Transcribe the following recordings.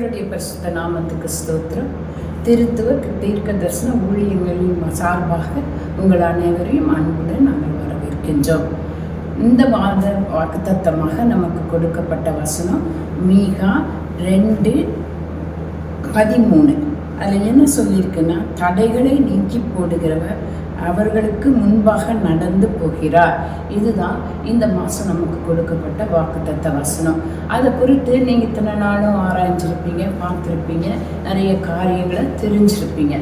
கர்த்தருடைய பரிசுத்த நாமத்துக்கு ஸ்தோத்திரம். திருத்துவ தீர்க்க தரிசன ஊழியங்களின் சார்பாக உங்கள் அனைவரையும் அன்புடன் நாங்கள் வரவேற்கின்றோம். இந்த மாத வாக்குத்தத்தமாக நமக்கு கொடுக்கப்பட்ட வசனம் மீகா ரெண்டு பதிமூணு. அதில் என்ன சொல்லியிருக்குன்னா தடைகளை நீக்கி போடுகிறவர் அவர்களுக்கு முன்பாக நடந்து போகிறார். இதுதான் இந்த மாதம் நமக்கு கொடுக்கப்பட்ட வாக்குத்தத்த வசனம். அதை குறித்து நீங்கள் இத்தனை நாளும் ஆராய்ஞ்சிருப்பீங்க பார்த்துருப்பீங்க நிறைய காரியங்களை தெரிஞ்சிருப்பீங்க.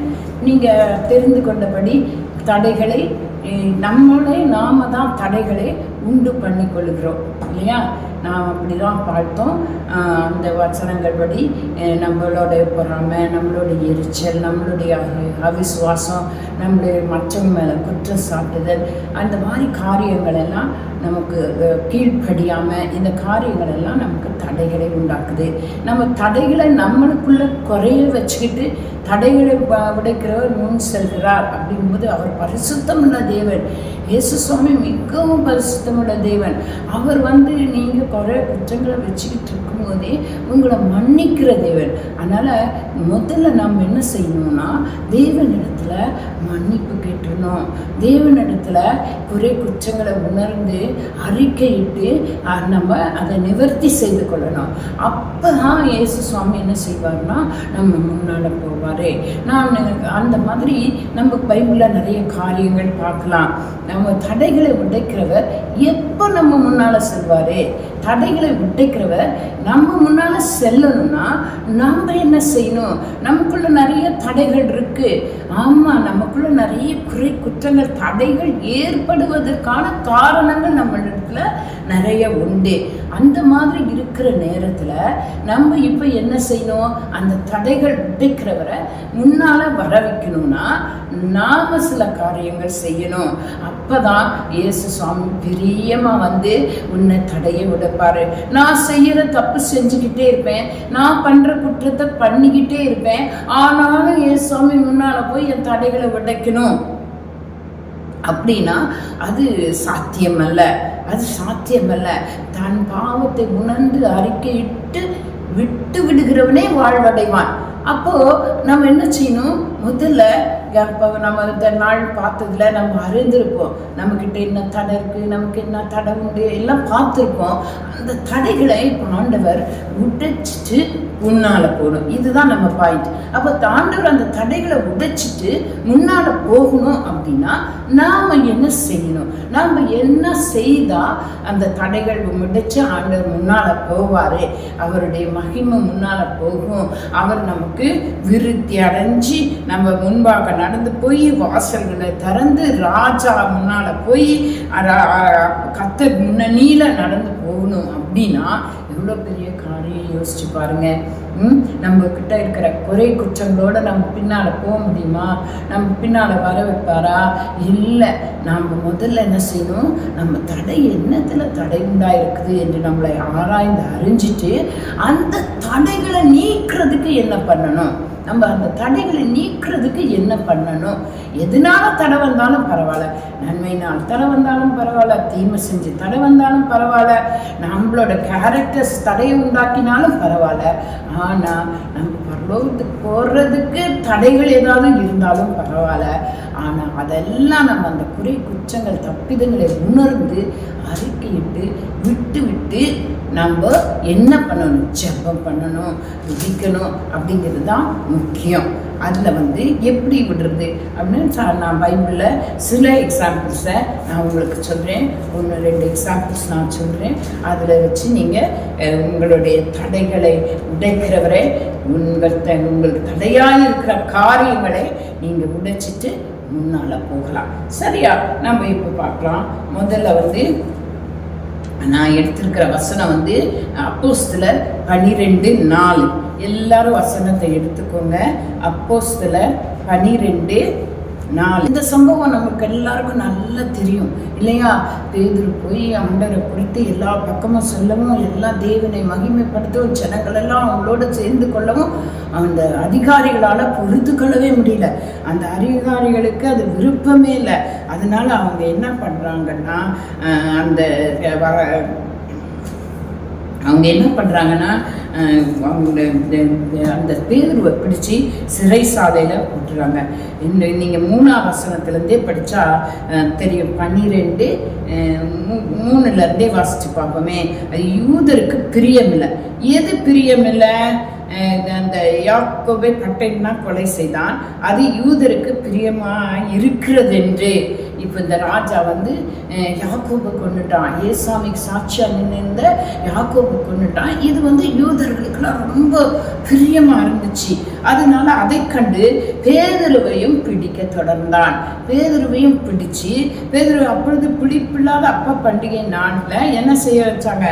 நீங்கள் தெரிந்து கொண்டபடி தடைகளை நம்மளே நாம தான் தடைகளை உண்டு பண்ணி கொள்கிறோம் இல்லையா? நாம் அப்படி தான் பார்த்தோம் அந்த வசனங்கள் படி அஹ் நம்மளோட பொறாமை நம்மளோட எரிச்சல் நம்மளுடைய அவிசுவாசம் நம்மளுடைய மற்றவங்க மேலே குற்றம் சாட்டுதல் அந்த மாதிரி காரியங்கள் எல்லாம் நமக்கு கீழ்ப்படியாமல் இந்த காரியங்கள் எல்லாம் நமக்கு தடைகளை உண்டாக்குது. நம்ம தடைகளை நம்மளுக்குள்ள குறைய வச்சுக்கிட்டு தடைகளை வ- உடைக்கிறவர் முன் செல்கிறார் அப்படிங்கும்போது அவர் பரிசுத்தமுள்ள தேவன். இயேசு சுவாமி மிகவும் பரிசுத்தமுள்ள தேவன். அவர் வந்து நீங்கள் 거를 공쟁을 외치기 வரும்போதே உங்களை மன்னிக்கிற தேவன். அதனால் முதல்ல நாம் என்ன செய்யணும்னா தேவனிடத்தில் மன்னிப்பு கேட்டுடணும் தேவனிடத்தில் குறை குற்றங்களை உணர்ந்து அறிக்கையிட்டு நம்ம அதை நிவர்த்தி செய்து கொள்ளணும். அப்போ தான் இயேசு சுவாமி என்ன செய்வார்னா நம்ம முன்னால் போவார். நான் அந்த மாதிரி நம்ம பைபிளில் நிறைய காரியங்கள் பார்க்கலாம். நம்ம தடைகளை உடைக்கிறவர் எப்போ நம்ம முன்னால் செல்வார்? தடைகளை உடைக்கிறவர் நம்ம முன்னால் செல்லணும்னா நம்ம என்ன செய்யணும்? நமக்குள்ள நிறைய தடைகள் இருக்கு. ஆமாம் நமக்குள்ள நிறைய குறை குற்றங்கள் தடைகள் ஏற்படுவதற்கான காரணங்கள் நம்மளிடத்துல நிறைய உண்டு. அந்த மாதிரி இருக்கிற நேரத்தில் நம்ம இப்போ என்ன செய்யணும்? அந்த தடைகள் உடைக்கிறவரை முன்னால் வர வைக்கணும்னா நாம் சில காரியங்கள் செய்யணும். அப்போ தான் இயேசு சுவாமி பிரியமாக வந்து உன்னை தடையை உடைப்பார். நான் செய்கிற தப்பு செஞ்சுக்கிட்டே இருப்பேன். நான் பண்ற குற்றத்தை பண்ணிக்கிட்டே இருப்பேன். ஆனாலும் என் சுவாமி முன்னால போய் என் தடைகளை உடைக்கணும். அப்படின்னா அது சாத்தியமல்ல. அது சாத்தியமல்ல. தன் பாவத்தை உணர்ந்து அறிக்கையிட்டு விட்டு விடுகிறவனே வாழ்வடைவான். அப்போ நம்ம என்ன செய்யணும்? முதல்ல இப்போ நம்ம இந்த நாள் பார்த்ததுல நம்ம அறிந்திருப்போம். நம்மக்கிட்ட என்ன தடை இருக்கு நமக்கு என்ன தடை உண்டு எல்லாம் பார்த்துருப்போம். அந்த தடைகளை இப்போ ஆண்டவர் உடைச்சிட்டு முன்னால போகணும். இதுதான் நம்ம பாயிண்ட் அப்போ தாண்டவர் அந்த தடைகளை உடைச்சிட்டு முன்னால போகணும் அப்படின்னா நாம என்ன செய்யணும்? நாம என்ன செய்தா அந்த தடைகள் உடைச்சு ஆண்டவர் முன்னால போவாரு? அவருடைய மகிமை முன்னால போகும். அவர் நமக்கு விருத்தி அடைஞ்சு நம்ம முன்பாக நடந்து போய் வாசல்களை திறந்து ராஜா முன்னால போய் கத்த முன்னணியில நடந்து போகணும் அப்படின்னா எவ்வளோ பெரிய காரியம் யோசிச்சு பாருங்க. நம்ம கிட்ட இருக்கிற குறை குற்றங்களோட நம்ம பின்னால போக முடியுமா? நம்ம பின்னால வர வைப்பாரா? இல்லை நாம் முதல்ல என்ன செய்யணும்? நம்ம தடை என்னத்துல தடை உண்டாயிருக்குது என்று நம்மளை ஆராய்ந்து அறிஞ்சிட்டு அந்த தடைகளை நீக்கிறதுக்கு என்ன பண்ணணும்? நம்ம அந்த தடைகளை நீக்கிறதுக்கு என்ன பண்ணணும்? எதனால தடை வந்தாலும் பரவாயில்ல. நன்மையினால் தடை வந்தாலும் பரவாயில்ல. தீமை செஞ்சு தடை வந்தாலும் பரவாயில்ல. நம்மளோட கேரக்டர்ஸ் தடையை உண்டாக்கினாலும் பரவாயில்ல. ஆனால் நம்ம பரலோகத்துக்கு போடுறதுக்கு தடைகள் ஏதாவது இருந்தாலும் பரவாயில்ல. ஆனால் அதெல்லாம் நம்ம அந்த குறை குற்றங்கள் தப்பிதங்களை உணர்ந்து அறிக்கையிட்டு விட்டு விட்டு நம்ம என்ன பண்ணணும்? ஜெபம் பண்ணணும் துதிக்கணும் அப்படிங்கிறது தான் முக்கியம். அதில் வந்து எப்படி விடுறது? அப்படின்னு சா- நான் பைபிளில் சில எக்ஸாம்பிள்ஸை நான் உங்களுக்கு சொல்கிறேன் ஒன்று ரெண்டு எக்ஸாம்பிள்ஸ் நான் சொல்கிறேன் அதில் வச்சு நீங்கள் உங்களுடைய தடைகளை உடைக்கிறவரை உங்கள் த- உங்கள் தடையாக இருக்கிற காரியங்களை நீங்கள் உடைச்சிட்டு முன்னால் போகலாம். சரியா? நம்ம இப்போ பார்க்கலாம். முதல்ல வந்து நான் எடுத்திருக்கிற வசனம் வந்து அப்போஸ்தலர் பனிரெண்டு நாலு. எல்லாரும் வசனத்தை எடுத்துக்கோங்க. அப்போஸ்தலர் பனிரெண்டு நாள் இந்த சம்பவம் நமக்கு எல்லாருக்கும் நல்லா தெரியும். இல்லையா? பேதுரு போய் அண்டரை குறித்து எல்லா பக்கமும் சொல்லவும் எல்லா தேவனை மகிமைப்படுத்தவும் ஜனங்கள் எல்லாம் அவங்களோட சேர்ந்து கொள்ளவும் அந்த அதிகாரிகளால் பொறுத்து கொள்ளவே முடியல. அந்த அதிகாரிகளுக்கு அது விருப்பமே இல்லை. அதனால அவங்க என்ன பண்ணுறாங்கன்னா அந்த வ- அவங்க என்ன பண்ணுறாங்கன்னா அவங்களோட அந்த பேருவை பிடிச்சி சிறை சாலையில் விட்டுறாங்க. இந்த நீங்கள் மூணாம் வசனத்துலேருந்தே படித்தா தெரியும். பன்னிரெண்டு மூணுலேருந்தே வாசித்து பார்ப்போமே. அது யூதருக்கு பிரியமில்லை. எது பிரியமில்லை? அந்த யாக்கோபை பட்டைன்னா கொலை செய்தான். அது யூதருக்கு பிரியமாக இருக்கிறது என்று. இப்போ இந்த ராஜா வந்து யாக்கோபு கொண்டுட்டான் ஏசாமிக்கு சாட்சியாக நின்று யாக்கோபு கொண்டுட்டான் இது வந்து யூதர்களுக்கெல்லாம் ரொம்ப பிரியமாக இருந்துச்சு. அதனால அதை கண்டு பேதுருவையும் பிடிக்க தொடர்ந்தான். பேதருவையும் பிடிச்சு பேதுரு அப்பொழுது பிடிப்பில்லாத அப்பா பண்டிகை நாளில் என்ன செய்ய வச்சாங்க?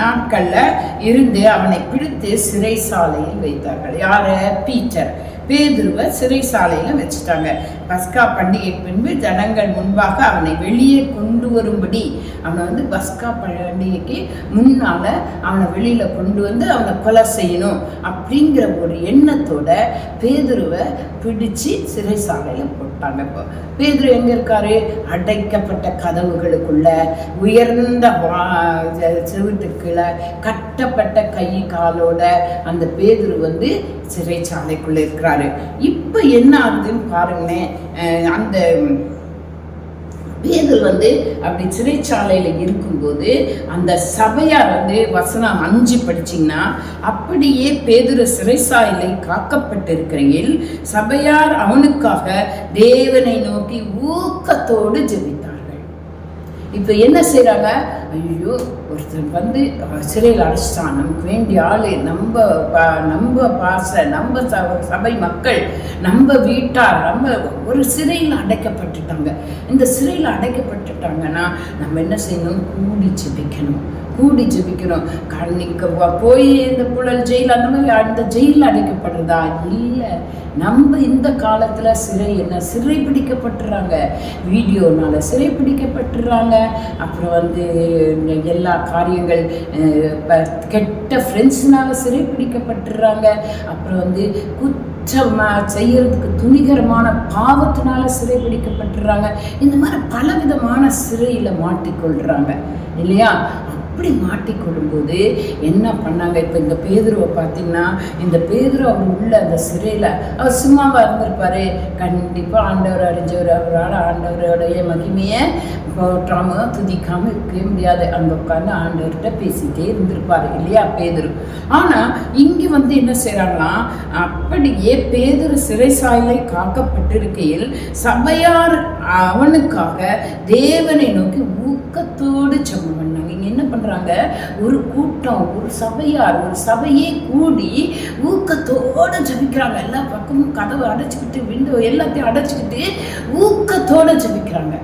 நாட்களில் இருந்து அவனை பிடித்து சிறைசாலையில் வைத்தார்கள். யார? பீட்டர். பேதுருவை சிறைசாலையில் வச்சுட்டாங்க. பஸ்கா பண்டிகை பின்பு ஜனங்கள் முன்பாக அவனை வெளியே கொண்டு வரும்படி அவனை வந்து பஸ்கா பண்டிகைக்கு முன்னால் அவனை வெளியில் கொண்டு வந்து அவனை கொலை செய்யணும் அப்படிங்கிற ஒரு எண்ணத்தோட பேதுருவை பிடிச்சு சிறைசாலையில் போட்டாங்க இப்போ. பேதுரு எங்கே இருக்காரு? அடைக்கப்பட்ட கதவுகளுக்குள்ள உயர்ந்த செவிட்டுக்குள்ள கட்டப்பட்ட கை காலோட அந்த பேதுரு வந்து சிறைச்சாலைக்குள்ளே இருக்கிறாரு. இப்போ என்ன ஆகுதுன்னு பாருங்களேன். அந்த பேதர் வந்து அப்படி சிறைச்சாலையில் இருக்கும்போது அந்த சபையார் வந்து வசனம் அஞ்சு படிச்சிங்கன்னா அப்படியே பேதுர சிறைச்சாலை காக்கப்பட்டிருக்கிறையில் சபையார் அவனுக்காக தேவனை நோக்கி ஊக்கத்தோடு ஜெபித்தார்கள். இப்போ என்ன செய்கிறாங்க ஐயோ ஒருத்தர் வந்து சிறையில் அடைச்சிட்டான். நமக்கு வேண்டிய ஆள் நம்ம நம்ம பாச நம்ம சபை மக்கள் நம்ம வீட்டார் நம்ம ஒரு சிறையில் அடைக்கப்பட்டுட்டாங்க. இந்த சிறையில் அடைக்கப்பட்டுட்டாங்கன்னா நம்ம என்ன செய்யணும்? கூடி ஜெபிக்கணும். கூடி ஜெபிக்கணும். கண்ணிக்கு போய் இந்த புழல் ஜெயில் அந்த மாதிரி அந்த ஜெயிலில் அடைக்கப்படுறதா? இல்லை. நம்ம இந்த காலத்தில் சிறை என்ன? சிறை பிடிக்கப்பட்டுறாங்க. வீடியோனால சிறை பிடிக்கப்பட்டுறாங்க. அப்புறம் வந்து எல்லா காரியங்கள் கெட்ட ஃப்ரெண்ட்ஸ்னால சிறை பிடிக்கப்பட்டுறாங்க அப்புறம் வந்து குற்றம் செய்யறதுக்கு துணிகரமான பாவத்தினால சிறை பிடிக்கப்பட்டுறாங்க இந்த மாதிரி பலவிதமான சிறையில் மாட்டிக்கொள்கிறாங்க இல்லையா? அப்படி மாட்டிக்கொள்ளும்போது என்ன பண்ணாங்க? இப்போ இந்த பேதுருவை பார்த்தீங்கன்னா இந்த பேதுரு அவர் உள்ள அந்த சிறையில் அவர் சும்மாவாக இருந்திருப்பாரு. கண்டிப்பாக ஆண்டவர் அறிஞ்சவர் அவரால் ஆண்டவருடைய மகிமையை போற்றாம துதிக்காமல் இருக்கவே முடியாது. அங்கே உட்காந்து ஆண்டவர்கிட்ட பேசிட்டே இருந்திருப்பாரு இல்லையா பேதுரு? ஆனால் இங்கே வந்து என்ன செய்கிறாங்களா அப்படியே பேதுரு சிறைசாலை காக்கப்பட்டிருக்கையில் சபையார் அவனுக்காக தேவனை நோக்கி ஊக்கத்தோடு சமம் பண்ணாங்க. என்ன பண்ணுறாங்க ஒரு கூட்டம் ஒரு சபையார் ஒரு சபையே கூடி ஊக்கத்தோடு ஜபிக்கிறாங்க. எல்லா பக்கமும் கதவை அடைச்சிக்கிட்டு விண்டோ எல்லாத்தையும் அடைச்சிக்கிட்டு ஊக்கத்தோடு ஜபிக்கிறாங்க.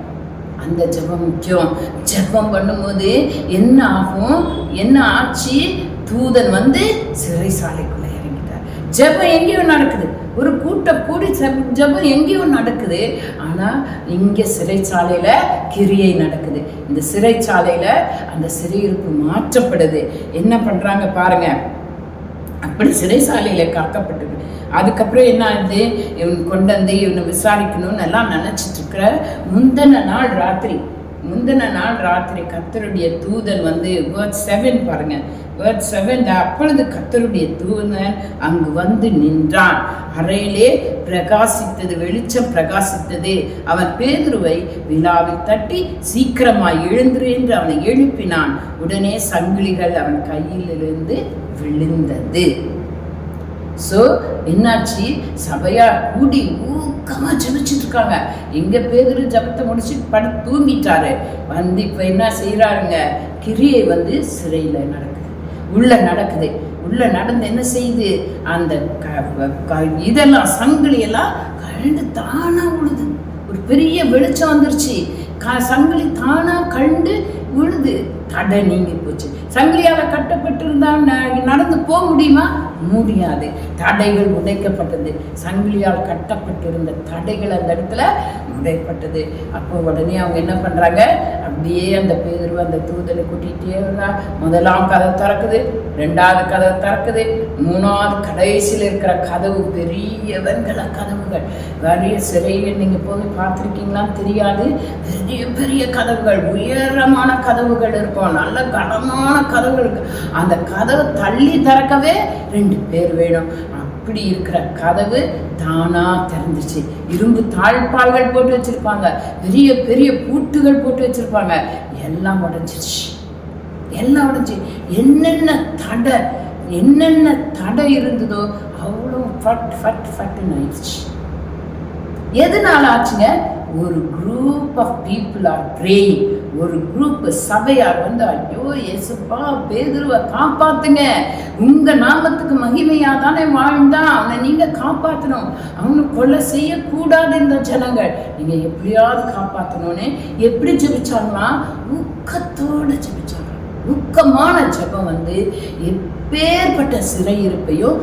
அந்த ஜபம் முக்கியம். ஜபம் பண்ணும்போது என்ன ஆகும்? என்ன ஆச்சு? தூதன் வந்து சிறைசாலைக்குள்ள ஜபம் எங்கேயோ நடக்குது. ஒரு கூட்டம் கூடி ஜபம் எங்கேயோ நடக்குது. ஆனால் இங்கே சிறைச்சாலையில் கிரியை நடக்குது. இந்த சிறைச்சாலையில் அந்த சிறையிருப்பு மாற்றப்படுது. என்ன பண்ணுறாங்க பாருங்க. அப்படி சிறைசாலையில் காக்கப்பட்டது. அதுக்கப்புறம் என்ன ஆகுது? இவன் கொண்டு வந்து இவனை விசாரிக்கணும்னு எல்லாம் நினச்சிட்டு இருக்கிற முந்தின நாள் ராத்திரி. முந்தின நாள் ராத்திரி கத்தருடைய தூதன் வந்து வேர்ட் செவன் பாருங்க. வேர்ட் செவன் அப்பொழுது கத்தருடைய தூதன் அங்கு வந்து நின்றான். அறையிலே பிரகாசித்தது வெளிச்சம் பிரகாசித்தது. அவன் பேதுருவை விழாவில் தட்டி சீக்கிரமாய் எழுந்துரு என்று அவனை எழுப்பினான். உடனே சங்கிலிகள் அவன் கையிலிருந்து விழுந்தது. ஸோ என்னாச்சு? சபையார் கூடி ஊக்கமாக ஜபிச்சுட்டு இருக்காங்க. எங்கள் பேதரு ஜபத்தை முடிச்சு படு தூங்கிட்டாரு. வந்து இப்போ என்ன செய்கிறாருங்க கிரியை வந்து சிறையில் நடக்குது. உள்ளே நடக்குது. உள்ளே நடந்து என்ன செய்யுது? அந்த இதெல்லாம் சங்கிலியெல்லாம் கழண்டு தானாக உழுது. ஒரு பெரிய வெளிச்சம் வந்துருச்சு. சங்கிலி தானாக கண்டு உழுது தடை நீங்கி போச்சு. சங்கிலியால் கட்டப்பட்டிருந்தா நடந்து போக முடியுமா? முடியாது. தடைகள் உடைக்கப்பட்டது. சங்கிலியால் கட்டப்பட்டிருந்த தடைகள் அந்த இடத்துல உடைப்பட்டது. அப்போ உடனே அவங்க என்ன பண்ணுறாங்க அப்படியே அந்த பேதுருவ அந்த தூதலை கூட்டிகிட்டே இருந்தா முதலாம் கதை திறக்குது ரெண்டாவது கதை திறக்குது மூணாவது கடைசியில் இருக்கிற கதவு பெரிய வெண்கல கதவுகள். நிறைய சிறையில் நீங்கள் போய் பார்த்துருக்கீங்களான்னு தெரியாது. பெரிய பெரிய கதவுகள் உயரமான கதவுகள் இருக்கும். நல்ல கனமான கதவுகள் இருக்கு. அந்த கதவை தள்ளி திறக்கவே ரெண்டு பேர் வேணும். அப்படி இருக்கிற கதவு தானா திறந்துச்சு இரும்பு தாழ்பால்கள் போட்டு வச்சிருப்பாங்க. பெரிய பெரிய பூட்டுகள் போட்டு வச்சிருப்பாங்க. எல்லாம் உடஞ்சிருச்சு. எல்லாம் உடஞ்சி. என்னென்ன தடை என்னென்ன தடை இருந்ததோ அவ்வளோ ஃபட் ஃபட் ஃபட்டுன்னு ஆயிடுச்சு. எதனால ஆச்சுங்க? ஒரு group of people are praying ஒரு குரூப் சபையார் வந்து ஐயோ எசுப்பா பேதுருவை காப்பாத்துங்க. உங்க நாமத்துக்கு மகிமையா தானே வாழ்ந்தான் அவனை நீங்க காப்பாத்தணும். அவனு கொலை செய்யக்கூடாது இந்த ஜனங்கள். நீங்க எப்படியாவது காப்பாத்தணும்னு எப்படி ஜெபிச்சாங்களா? ஊக்கத்தோடு ஜெபிச்சாங்க. ஊக்கமான ஜெபம் வந்து எப்பேற்பட்ட சிறையிருப்பையும்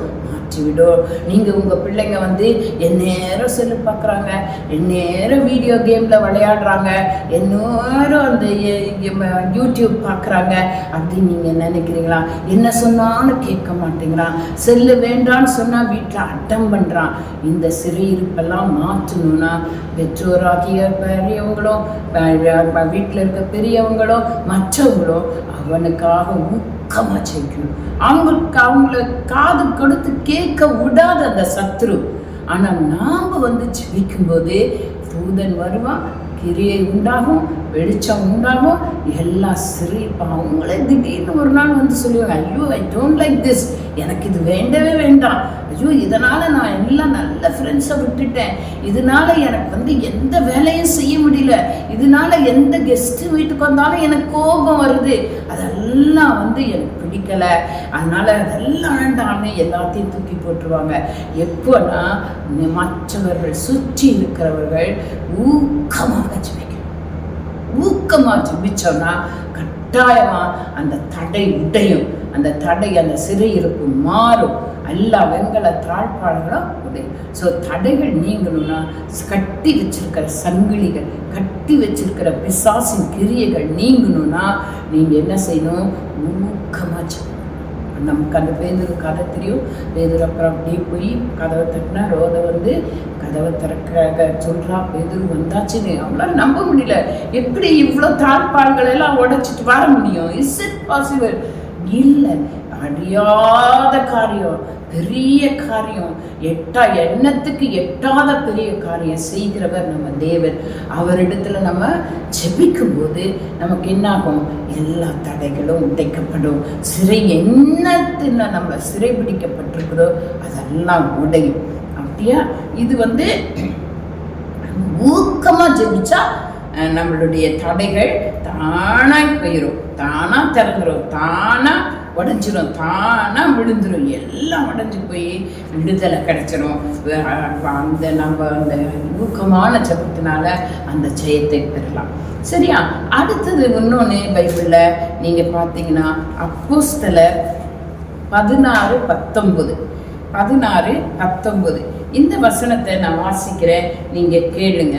மாற்றிவிடும் நீங்கள் உங்கள் பிள்ளைங்க வந்து எந்நேரம் செல்லு பார்க்குறாங்க. எந்நேரம் வீடியோ கேமில் விளையாடுறாங்க. எந்நேரம் அந்த யூடியூப் பார்க்குறாங்க. அப்படின்னு நீங்கள் நினைக்கிறீங்களா? என்ன சொன்னாலும் கேட்க மாட்டேங்கிறான். செல்லு வேண்டான்னு சொன்னால் வீட்டில் அட்டம் பண்ணுறான் இந்த சிறையிருப்பெல்லாம் மாற்றணும்னா பெற்றோராகிய பெரியவங்களும் வீட்டில் இருக்க பெரியவங்களும் மற்றவங்களும் அவனுக்காக ஊக்கமாக ஜெயிக்கணும். அவங்களுக்கு அவங்கள காது கொடுத்து கேட்க விடாத அந்த சத்ரு. ஆனால் நாம் வந்து ஜெபிக்கும்போது தூதன் வருவான் கிரியை உண்டாகும் வெளிச்சம் உண்டாகும் எல்லாம் சரி இப்போ அவங்களே திடீர்னு ஒரு நாள் வந்து சொல்லுவாங்க ஐயோ ஐ டோன்ட் லைக் திஸ் எனக்கு இது வேண்டவே வேண்டாம். ஐயோ இதனால் நான் எல்லாம் நல்ல ஃப்ரெண்ட்ஸை விட்டுட்டேன். இதனால எனக்கு வந்து எந்த வேலையும் செய்ய முடியல. இதனால எந்த கெஸ்ட்டு வீட்டுக்கு வந்தாலும் எனக்கு கோபம் வருது. அதெல்லாம் வந்து என் பிடிக்கலை. அதனால அதெல்லாம் வேண்டாம்னு எல்லாத்தையும் தூக்கி போட்டுருவாங்க. எப்போனா மற்றவர்கள் சுற்றி இருக்கிறவர்கள் ஊக்கமாக ஜிபிக்கணும் ஊக்கமாக ஜெபிச்சோம்னா கட்டாயமாக அந்த தடை உடையும். அந்த தடை அந்த சிறையிருப்பு மாறும். எல்லா வெங்கல தாழ்பாடுகளும் உடைய ஸோ தடைகள் நீங்கணும்னா கட்டி வச்சிருக்கிற சங்கிலிகள் கட்டி வச்சிருக்கிற பிசாசின் கிரியைகள் நீங்கணும்னா நீங்கள் என்ன செய்யணும்? ஊக்கமா நமக்கு அந்த பேருந்து கதை தெரியும். பேருந்து அப்புறம் அப்படியே போய் கதவை தட்டினா ரோதை வந்து கதவை திறக்க சொல்கிறா பேருந்து வந்தாச்சுன்னு. அவங்களால நம்ப முடியல. எப்படி இவ்வளோ தாழ்பாடுகள் எல்லாம் உடைச்சிட்டு வர முடியும்? இஸ் இட் பாசிபிள் இல்லை. அடியாத காரியம் பெரிய காரியம். எட்டா எண்ணத்துக்கு எட்டாத பெரிய காரியம் செய்கிறவர் நம்ம தேவர் அவரிடத்துல நம்ம ஜெபிக்கும் போது நமக்கு என்னாகும்? எல்லா தடைகளும் உடைக்கப்படும். சிறை என்னத்துல நம்ம சிறை பிடிக்கப்பட்டிருக்குதோ அதெல்லாம் உடையும். அப்படியா? இது வந்து ஊக்கமா ஜெபிச்சா நம்மளுடைய தடைகள் தானா போயிடும் தானா திறந்துரும். தானா உடஞ்சிரும். தானாக விழுந்துடும் எல்லாம் உடஞ்சி போய் விடுதலை கிடைச்சிரும். அந்த நம்ம அந்த ஊக்கமான ஜபத்தினால அந்த ஜெயத்தை பெறலாம். சரியா? அடுத்தது இன்னொன்று பைபிளில் நீங்கள் பார்த்தீங்கன்னா அப்போஸ்தலர் பதினாறு பத்தொம்பது பதினாறு பத்தொம்பது இந்த வசனத்தை நான் வாசிக்கிறேன். நீங்கள் கேளுங்க.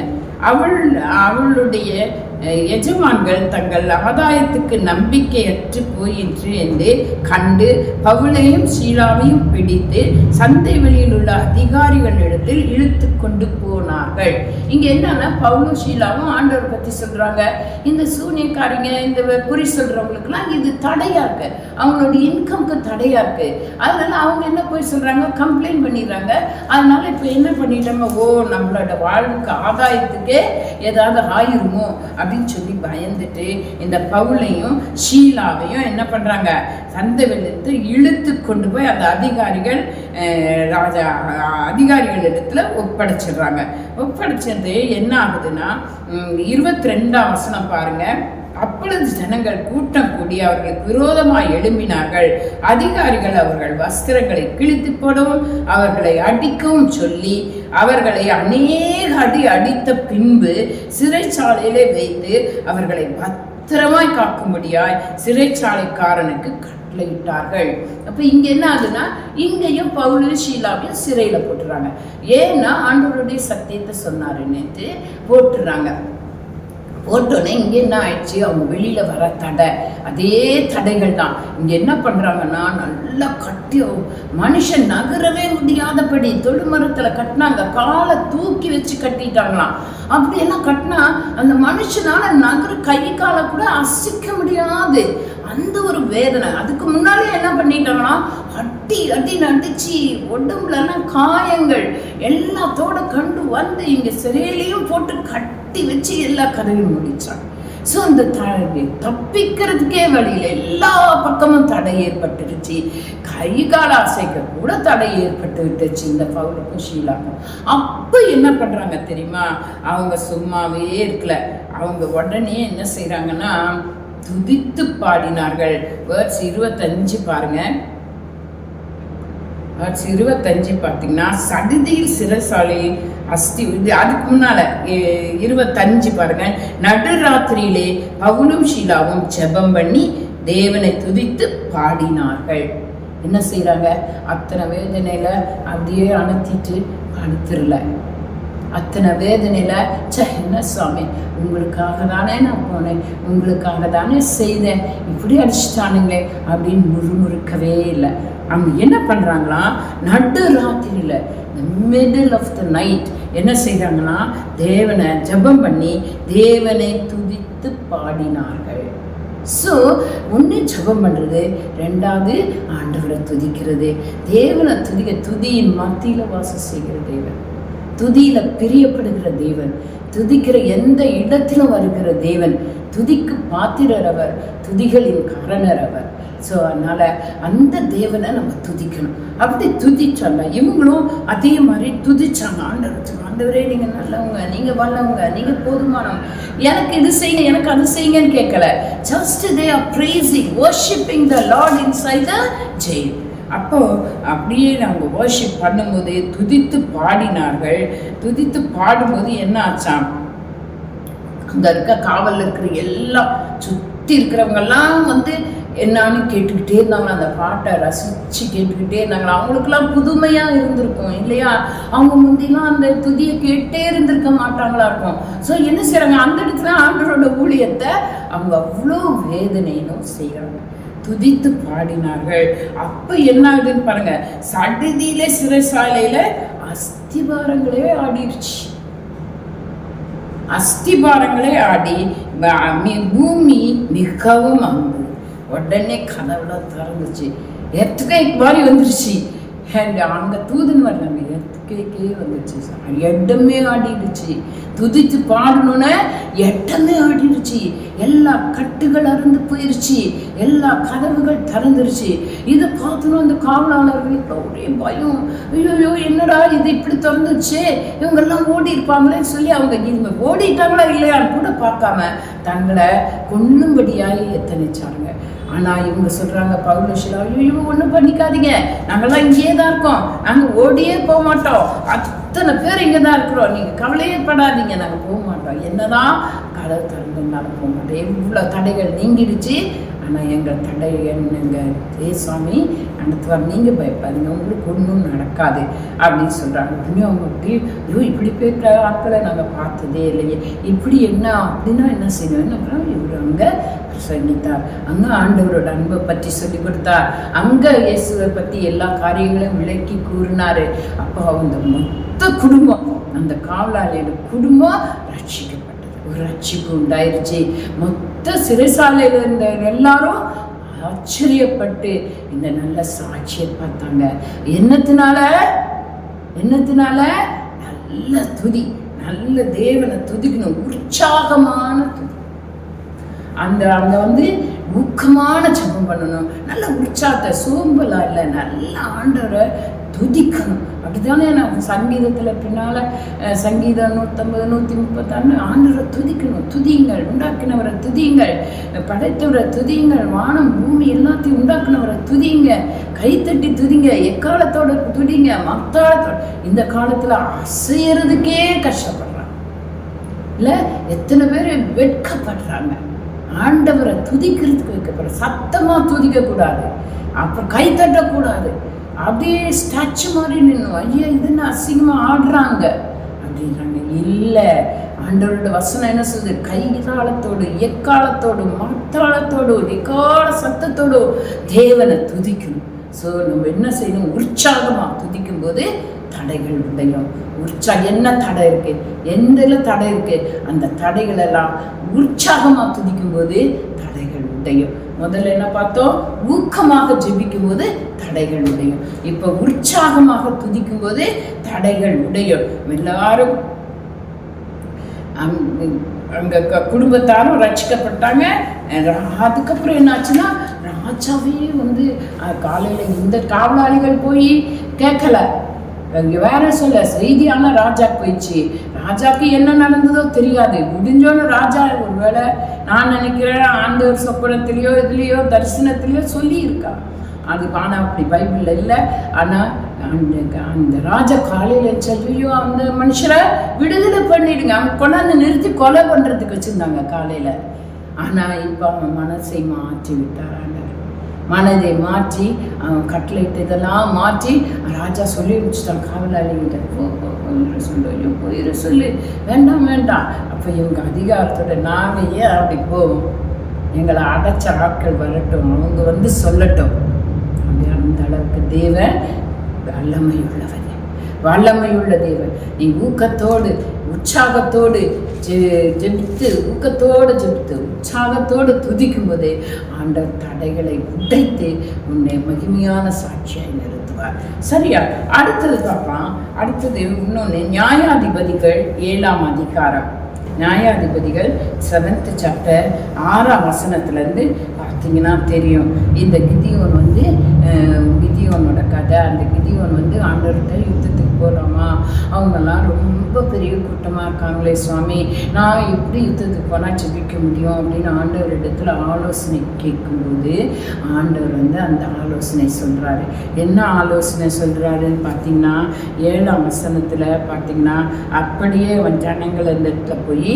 அவள் அவளுடைய எஜமான்கள் தங்கள் ஆதாயத்துக்கு நம்பிக்கையற்று போயிற்று என்று கண்டு பவுலையும் சீலாவையும் பிடித்து சந்தை வெளியில் உள்ள அதிகாரிகளிடத்தில் இழுத்து கொண்டு போனார்கள். இங்க என்னன்னா பவுலும் ஷீலாவும் ஆண்டவர் பத்தி சொல்றாங்க. இந்த சூனியக்காரிங்க இந்த குறி சொல்றவங்களுக்குலாம் இது தடையா இருக்கு. அவங்களோட இன்கம்க்கு தடையா இருக்கு. அதனால அவங்க என்ன போய் சொல்றாங்க? கம்ப்ளைண்ட் பண்ணிடுறாங்க. அதனால இப்போ என்ன பண்ணிட்டோமோ ஓ நம்மளோட வாழ்வுக்கு ஆதாயத்துக்கே ஏதாவது ஆயிருமோ அப்படின்னு சொல்லி பயந்துட்டு இந்த பவுலையும் ஷீலாவையும் என்ன பண்ணுறாங்க சந்தை வெள்ளத்து இழுத்து கொண்டு போய் அந்த அதிகாரிகள் ராஜா அதிகாரிகள் இடத்துல ஒப்படைச்சிடுறாங்க. ஒப்படைச்சது என்ன ஆகுதுன்னா இருபத்தி ரெண்டாம் வசனம் பாருங்கள் அப்பொழுது ஜனங்கள் கூட்டம் கூடி அவர்களுக்கு விரோதமாய் எழும்பினார்கள். அதிகாரிகள் அவர்கள் வஸ்திரங்களை கிழித்து போடவும் அவர்களை அடிக்கவும் சொல்லி அவர்களை அநேக அடி அடித்த பின்பு சிறைச்சாலையிலே வைத்து அவர்களை பத்திரமாய் காக்கும்படியாய் சிறைச்சாலைக்காரனுக்கு கட்டளையிட்டார்கள். அப்ப இங்க என்ன ஆகுதுன்னா இங்கேயும் பவுலும் ஷீலாவையும் சிறையில போட்டுறாங்க. ஏன்னா ஆண்டவருடைய சத்தியத்தை சொன்னாருன்னுட்டு போட்டுறாங்க. போட்டோன்னே இங்கே என்ன ஆயிடுச்சு? அவங்க வெளியில் வர தடை. அதே தடைகள் தான் இங்கே என்ன பண்ணுறாங்கன்னா நல்லா கட்டி மனுஷன் நகரவே முடியாதபடி தொழுமரத்தில் கட்டினாங்க. காலை தூக்கி வச்சு கட்டிட்டாங்களாம். அப்படியெல்லாம் கட்டினா அந்த மனுஷனால் நகர கை காலை கூட அசைக்க முடியாது. அந்த ஒரு வேதனை. அதுக்கு முன்னாலே என்ன பண்ணிட்டாங்கன்னா அட்டி அட்டி நடிச்சு உடம்புலலாம் காயங்கள். எல்லாத்தோட கண்டு வந்து இங்க சிறையிலையும் போட்டு கட்டி வச்சு எல்லா கதையும் முடிச்சாங்க. ஸோ அந்த தடை தப்பிக்கிறதுக்கே வழியில் எல்லா பக்கமும் தடை ஏற்பட்டுருச்சு. கை கால அசைக்க கூட தடை ஏற்பட்டு விட்டுச்சு இந்த பவுலுக்கும் ஷீலாக்கும். அப்போ என்ன பண்ணுறாங்க தெரியுமா? அவங்க சும்மாவே இருக்கல. அவங்க உடனே என்ன செய்கிறாங்கன்னா துதித்து பாடினார்கள். வேர்ட்ஸ் இருபத்தஞ்சு பாருங்க. வேர்ட்ஸ் இருபத்தஞ்சு பார்த்தீங்கன்னா சடுதியில் சிறைசாலை அஸ்தி இது அதுக்கு முன்னால இருபத்தஞ்சு பாருங்க. நடுராத்திரியிலே பவுலும் ஷீலாவும் ஜெபம் பண்ணி தேவனை துதித்து பாடினார்கள். என்ன செய்கிறாங்க அத்தனை வேதனையில அப்படியே அனுத்திட்டு அனுத்துறல அத்தனை வேதனையில் ச்சே என்ன சுவாமி உங்களுக்காக தானே நான் போனேன் உங்களுக்காக தானே செய்தேன் இப்படி அடிச்சிட்டானுங்களே அப்படின்னு முறுமுறுக்கவே இல்லை. அவங்க என்ன பண்ணுறாங்களாம் நடு ராத்திரியில மிடில் ஆஃப் த நைட் என்ன செய்கிறாங்கன்னா தேவனை ஜெபம் பண்ணி தேவனை துதித்து பாடினார்கள். ஸோ ஒன்று ஜெபம் பண்ணுறது ரெண்டாவது ஆண்டவரை துதிக்கிறது. தேவனை துதிக்க துதியின் மத்தியில் வாசம் செய்கிற தேவன். துதியில பிரியப்படுகிற தேவன். துதிக்கிற எந்த இடத்திலும் வருகிற தேவன். துதிக்கு பாத்திரர் அவர் துதிகளின் காரணர் அவர். ஸோ அதனால அந்த தேவனை நம்ம துதிக்கணும். அப்படி துதிச்சாங்க இவங்களும் அதே மாதிரி துதிச்சாங்க. ஆண்டவர் ஆண்டவரே நீங்க நல்லவங்க நீங்க வல்லவங்க நீங்க போதுமானவங்க. எனக்கு இது செய்யுங்க எனக்கு அது செய்யுங்கன்னு கேட்கல. Just they are praising worshipping the lord inside the jail அப்போது அப்படியே நாங்கள் வர்ஷிப் பண்ணும்போது துதித்து பாடினார்கள். துதித்து பாடும்போது என்ன ஆச்சாம் அங்கே இருக்க காவலில் இருக்கிற எல்லாம் சுற்றி இருக்கிறவங்கெல்லாம் வந்து என்னான்னு கேட்டுக்கிட்டே இருந்தாங்க. அந்த பாட்டை ரசிச்சு கேட்டுக்கிட்டே இருந்தாங்க. அவங்களுக்குலாம் புதுமையாக இருந்திருக்கும் இல்லையா? அவங்க முந்திலாம் அந்த துதியை கேட்டே இருந்திருக்க மாட்டாங்களா இருக்கும். ஸோ என்ன செய்கிறாங்க அந்த இடத்துல ஆண்டரோட ஊழியத்தை அவங்க அவ்வளோ வேதனையிலும் செய்கிறாங்க துதித்து பாடினார்கள். அப்ப என்ன ஆகுதுன்னு பாருங்க. சடுதியில சிறைசாலையில அஸ்திபாரங்களே ஆடிருச்சு. அஸ்திபாரங்களே ஆடி பூமி மிகவும் அம்பு. உடனே கதவுலாம் திறந்துச்சு எர்த்கேக் மாதிரி வந்துருச்சு. அண்ட் அங்கே தூதுன்னு வரலாங்க கேக்கே வந்துச்சு. இடமே ஆடிடுச்சு. துதித்து பாடணுன்னு இடமே ஆடிடுச்சு. எல்லா கட்டுகள் அறுந்து போயிருச்சு. எல்லா கதவுகள் திறந்துருச்சு. இதை பார்த்தோன்னா அந்த காவலாளர்களுக்கு ஒரே பயம். ஐயோ என்னடா இது இப்படி திறந்துச்சு இவங்கெல்லாம் ஓடி இருப்பாங்களேன்னு சொல்லி அவங்க இவங்க ஓடிட்டாங்களா இல்லையான்னு கூட பார்க்காம தங்களை கொல்லும்படியாய் எத்தனைச்சாங்க. ஆனா இவங்க சொல்றாங்க பவுலோஷிலா ஐயோ ஒன்றும் பண்ணிக்காதீங்க. நாங்கெல்லாம் இங்கேயே தான் இருக்கோம். நாங்க ஓடியே போக மாட்டோம். அத்தனை பேர் இங்கே தான் இருக்கிறோம். நீங்கள் கவலையே படாதீங்க நாங்கள் போக மாட்டோம். என்னதான் கடல் திறந்துனாலும் போக மாட்டோம். எவ்வளோ தடைகள் நீங்கிடுச்சு. ஆனால் எங்க தடை என்னங்க? ஏசாமி நடத்துவார் நீங்கள் பயப்படாதீங்க. உங்களுக்கு ஒன்றும் நடக்காது அப்படின்னு சொல்கிறாங்க உடனே அவங்க அப்படி ஐயோ இப்படி பேசுகிற ஆட்களை நாங்கள் பார்த்ததே இல்லையே. இப்படி என்ன? அப்படின்னா என்ன செய்யணும்னு அப்புறம் இவர் அங்கே பிரசங்கித்தார். அங்கே ஆண்டவரோட அன்பை பற்றி சொல்லி கொடுத்தார். அங்கே இயேசுவை பற்றி எல்லா காரியங்களையும் விளக்கி கூறினாரு. அப்போ அந்த மொத்த குடும்பம். அந்த காவலாளியோட குடும்பம் ரட்சிக்கப்பட்டது. ஒரு ரட்சிப்பு உண்டாயிருச்சு. மொத்த சிறைசாலையில் இருந்த எல்லாரும் ஆச்சரியப்பட்டு இந்த நல்ல சாட்சியை பார்த்தாங்க. என்னத்தினால? என்னத்தினால? நல்ல துதி. நல்ல தேவனை துதிக்கணும். உற்சாகமான துதி. அந்த அந்த வந்து ஊக்கமான ஜெபம் பண்ணணும். நல்ல உற்சாகத்தை சோம்பலா இல்லை நல்ல ஆண்டவரை துதிக்கணும். அப்படிதானே நான் சங்கீதத்தில் பின்னால் சங்கீதம் நூற்றம்பது நூற்றி முப்பத்தாறு ஆண்டவரை துதிக்கணும். துதியுங்கள் உண்டாக்கினவரை துதியுங்கள். படைத்தவரை துதியுங்கள் வானம் பூமி எல்லாத்தையும் உண்டாக்கினவரை துதிங்க கைத்தட்டி துதிங்க எக்காலத்தோட துதிங்க மத்தாளத்தோட இந்த காலத்தில் அசையறதுக்கே கஷ்டப்படுறாங்க. இல்லை எத்தனை பேர் வெட்கப்படுறாங்க. ஆண்டவரை துதிக்கிறதுக்கு வைக்கப்படுற சத்தமாக துதிக்கக்கூடாது. அப்புறம் கை தட்டக்கூடாது. அப்படியே ஸ்டாச்சு மாதிரி நின்னும் ஐயா இதுன்னு அசிங்கமாக ஆடுறாங்க. அப்படின்றாங்க இல்லை. ஆண்டவரோட வசனம் என்ன சொல்லுது? கைகாலத்தோடு எக்காலத்தோடு மத்தாளத்தோடு எக்கால சத்தத்தோடு தேவனை துதிக்கணும் ஸோ நம்ம என்ன செய்யணும்? உற்சாகமாக துதிக்கும் போது தடைகள் உடையும். உற்சாக என்ன தடை இருக்கு? எந்த தடை இருக்கு? அந்த தடைகளெல்லாம் உற்சாகமாக துதிக்கும் போது தடைகள் உடையும். முதல்ல என்ன பார்த்தோம்? ஊக்கமாக ஜெபிக்கும் போது தடைகள் உடையும். இப்போ உற்சாகமாக துதிக்கும் போது தடைகள் உடையும். எல்லாரும் அங்க- க- குடும்பத்தாரும் ரட்சிக்கப்பட்டாங்க. அதுக்கப்புறம் என்னாச்சுன்னா ராஜாவே வந்து காலையில் காலையில இந்த காவலாளிகள் போய் கேட்கல. வேற சொல்ல செய்தியான ராஜா போயிடுச்சு. ராஜாக்கு என்ன நடந்ததோ தெரியாது. முடிஞ்சோன்னு ராஜா ஒருவேளை நான் நினைக்கிறேன் ஆண்டவர் சொப்பனத்திலேயோ இதுலேயோ தரிசனத்திலேயோ சொல்லி இருக்கா அது ஆனால் அப்படி பைபிள் இல்லை. ஆனால் அந்த அந்த ராஜா காலையில் சொல்லியோ அந்த மனுஷரை விடுதலை பண்ணிடுங்க. அவங்க கொண்டாந்து நிறுத்தி கொலை பண்ணுறதுக்கு வச்சுருந்தாங்க காலையில். ஆனால் இப்போ அவன் மனசை மாற்றி விட்டார் ஆண்டவர் மனதை மாற்றி அவன் கட்லைட் இதெல்லாம் மாற்றி ராஜா சொல்லி வச்சுட்டான் காவலாளிகிட்ட போ போ, போயிரு சொல்லு ஐயோ போயிரு சொல்லு. வேண்டாம் வேண்டாம். அப்போ இவங்க அதிகாரத்தோட நாங்கள் ஏன் அப்படி போவோம் எங்களை அடைச்ச ஆட்கள் வரட்டும் அவங்க வந்து சொல்லட்டும். அப்படி அந்த அளவுக்கு தேவன் வல்லமை உள்ளவர் வல்லமை உள்ள தேவன். நீ ஊக்கத்தோடு உற்சாகத்தோடு ஜெபித்து ஊக்கத்தோடு ஜெபித்து உற்சாகத்தோடு துதிக்கும் போதே ஆண்டவர் தடைகளை உடைத்து உன்னை மகிமையான சாட்சியாய் நிறுத்துவார். சரியா? அடுத்தது பார்க்கலாம். அடுத்தது இன்னொன்று நியாயாதிபதிகள் ஏழாம் அதிகாரம். நியாயாதிபதிகள் செவன்த் சாப்டர் ஆறாம் வசனத்துலேருந்து பார்த்தீங்கன்னா தெரியும். இந்த கிதியோன் வந்து கிதியோனோட கதை அந்த கிதியோன் வந்து ஆண்டவர்கிட்ட யுத்தத்துக்கு போகிறோமா அவங்கெல்லாம் ரொம்ப பெரிய கூட்டமாக இருக்காங்களே சுவாமி. நான் எப்படி யுத்தத்துக்கு போனால் ஜெபிக்க முடியும் அப்படின்னு ஆண்டவர் இடத்துல ஆலோசனை கேட்கும்போது ஆண்டவர் வந்து அந்த ஆலோசனை சொல்கிறாரு என்ன ஆலோசனை சொல்கிறாருன்னு பார்த்தீங்கன்னா ஏழாம் வசனத்தில் பார்த்தீங்கன்னா அப்படியே அவன் ஜனங்கள் அந்த இடத்துல போய்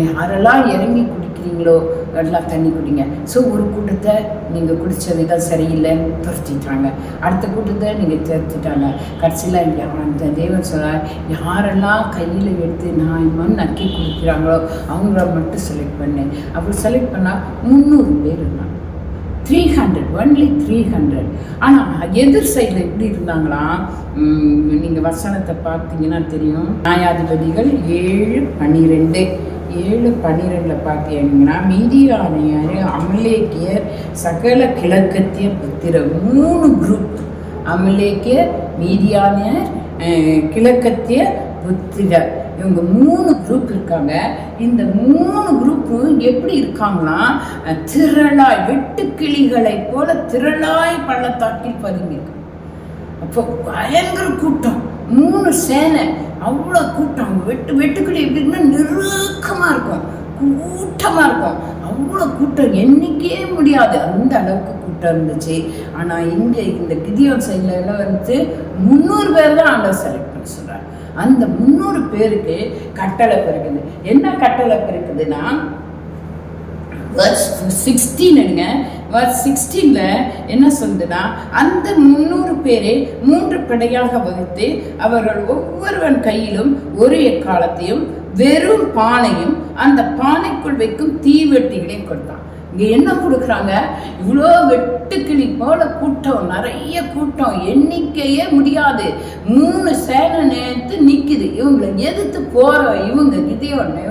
யாரெல்லாம் இறங்கி குடிக்கிறீங்களோ எல்லாம் தண்ணி குடிங்க. ஸோ ஒரு கூட்டத்தை நீங்கள் குடித்தது விதம் சரியில்லைன்னு துரத்திட்டாங்க. அடுத்த கூட்டத்தை நீங்கள் துரத்திட்டாங்க. கடைசியில் அந்த தேவன் சொல்றார் யாரெல்லாம் கையில் எடுத்து நான் நக்கி கொடுக்குறாங்களோ அவங்கள மட்டும் செலக்ட் பண்ணேன் அப்படி செலக்ட் பண்ணால் முந்நூறு பேர் இருந்தாங்க. Three hundred only three hundred ஆனால் எதிர் சைடில் எப்படி இருந்தாங்களாம் நீங்கள் வசனத்தை பார்த்தீங்கன்னா தெரியும். நியாயாதிபதிகள் ஏழு பன்னிரெண்டு. ஏழு பன்னிரெண்டில் பார்த்தீங்கன்னா மீதியானியார் அமலேக்கியர் சகல கிழக்கத்திய புத்திர மூணு குரூப் அமலேக்கியர் மீதியானியர் கிழக்கத்திய புத்திரர் இவங்க மூணு குரூப் இருக்காங்க. இந்த மூணு குரூப்பும் எப்படி இருக்காங்கன்னா அஹ், திரளாய் வெட்டுக்கிளிகளை போல திரளாய் பள்ளத்தாக்கில் பதுங்கியிருக்கு. அப்போ பயங்கர கூட்டம். மூணு சேனை அவ்வளோ கூட்டம். வெட்டு வெட்டுக்கிளி எப்படி இருக்குன்னா நெருக்கமாக இருக்கும். கூட்டமாக இருக்கும். அவ்வளோ கூட்டம். எண்ணிக்கவே முடியாது. அந்த அளவுக்கு கூட்டம் இருந்துச்சு. ஆனால் இங்கே இந்த கிதியோன் சைடில் எல்லாம் வந்து முந்நூறு பேர் தான் ஆண்டவர் செலக்ட் பண்ண சொல்கிறார் அந்த முந்நூறு பேருக்கு கட்டளை பிறகுது என்ன கட்டளை பிறகுதுன்னா சிக்ஸ்டீன் எடுங்க. வர்ஸ் சிக்ஸ்டீனில் என்ன சொல்லுதுன்னா அந்த முந்நூறு பேரை மூன்று படையாக வகுத்து அவர்கள் ஒவ்வொருவன் கையிலும் ஒரு எக்காலத்தையும் வெறும் பானையும் அந்த பானைக்குள் வைக்கும் தீவெட்டிகளையும் கொடுத்தான். இங்கே என்ன கொடுக்குறாங்க? இவ்வளோ வெட்டுக்கிளி போல கூட்டம் நிறைய கூட்டம் எண்ணிக்கையே முடியாது. மூணு சேனை நேரத்து நிற்கிது இவங்களை எதிர்த்து போகிற இவங்க கிதியோன்னு